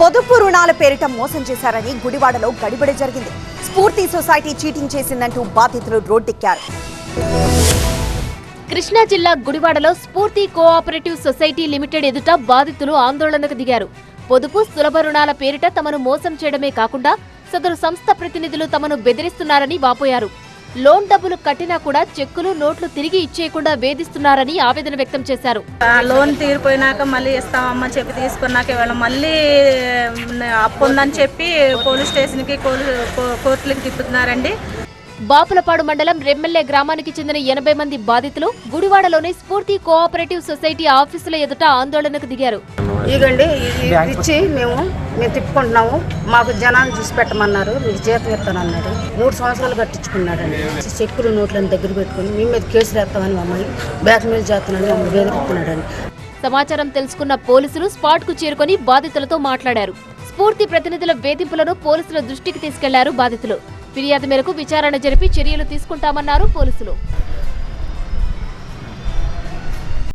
పొదుపు రుణాల పేరిట మోసం చేశారని గుడివాడలో గడిబడి జరిగింది. స్ఫూర్తి సొసైటీ చీటింగ్ చేసిందంటూ బాధితులు రోడ్డెక్కారు. కృష్ణా జిల్లా గుడివాడలో స్ఫూర్తి కోఆపరేటివ్ సొసైటీ లిమిటెడ్ ఎదుట బాధితులు ఆందోళనకు దిగారు. పొదుపు సులభ రుణాల పేరిట తమను మోసం చేయడమే కాకుండా సదరు సంస్థ ప్రతినిధులు తమను బెదిరిస్తున్నారని వాపోయారు. లోన్ డబ్బులు కట్టినా కూడా చెక్కులు నోట్లు తిరిగి ఇచ్చేయకుండా వేధిస్తున్నారని ఆవేదన వ్యక్తం చేశారు. ఆ లోన్ తీరిపోయినాక మళ్ళీ ఇస్తామమ్మని చెప్పి తీసుకున్నాక ఇవాళ మళ్ళీ అప్పు ఉందని చెప్పి పోలీస్ స్టేషన్కి కోలు- కో- కోర్టులకు తిప్పుతున్నారండి. బాపులపాడు మండలం రెమ్మెల్లె గ్రామానికి చెందిన ఎనభై మంది బాధితులు గుడివాడలోని స్ఫూర్తి కోఆపరేటివ్ సొసైటీ ఆఫీసుల ఎదుట ఆందోళనకు దిగారు. ఇగండి ఇది ఇచ్చి మేము మేము తిప్పుకుంటున్నాము. మాకు జనాన్ని చూసి పెట్టమన్నారు. మీకు జీతం ఇస్తానన్నాడు మూడు సంవత్సరాలు కట్టించుకున్నాడండి. చెక్కులు నోట్లను దగ్గర పెట్టుకుని మీ మీద కేసు వేస్తామని మమ్మల్ని బ్లాక్మెయిల్ చేస్తానని మమ్మల్ని బెదిరిస్తున్నాడని సమాచారం తెలుసుకున్న పోలీసులు స్పాట్కు చేరుకొని బాధితులతో మాట్లాడారు. స్ఫూర్తి ప్రతినిధుల వేధింపులను పోలీసుల దృష్టికి తీసుకెళ్ళారు బాధితులు. ఫిర్యాదు మేరకు విచారణ జరిపి చర్యలు తీసుకుంటామన్నారు పోలీసులు.